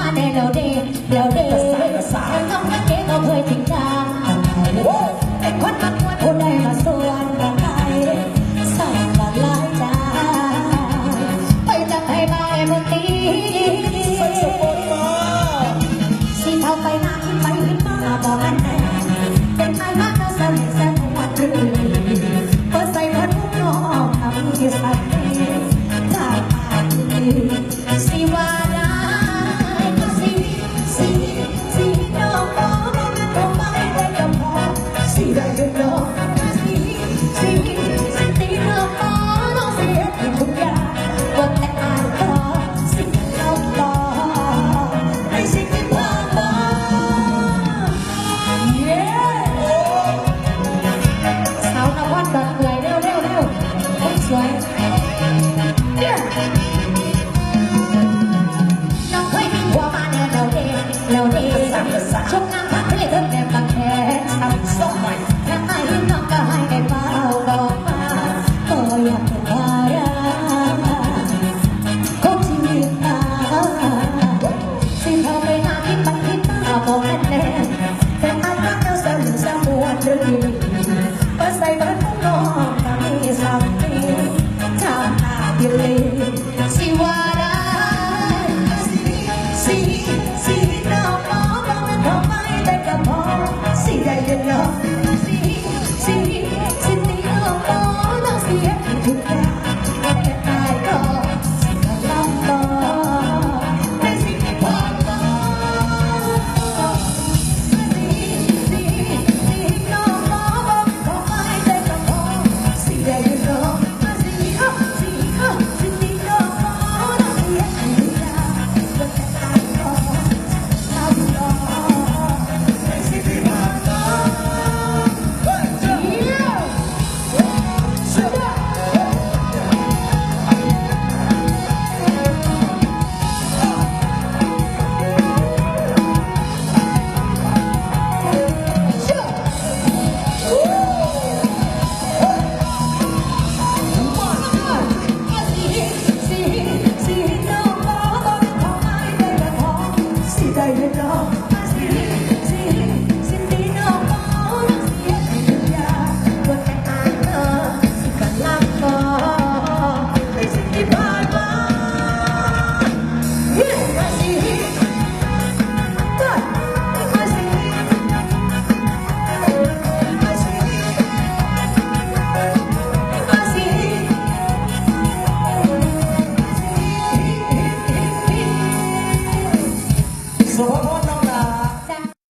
มาเดเดาเดเราเดมันต้องรัเกก็เคยจริงจังไอ้คนมันควรคนใดมาส่วนร่างกายสั่งละลายใจไปจับให้มาไอ้มนตีสิเท่าไปหน้าขึ้นไปขึ้นมาบอกกันแน่เป็นไปมาเกอเสนิทสนิทวัดรื่ปิดใส่คนมุกน้องทำให้สั่งใจตายตาย ชมงามทักทะเลเพิ่มแงแค้นทำส้มให้น้องก็ให้ได้เบาบอกมาก็อยากเป็นดาราคงที่นตาสิ่งพอไปหาคิดบันคิดตามองแน่แต่อาจรักเจ้าสาวหสามวลรื enough. Yeah.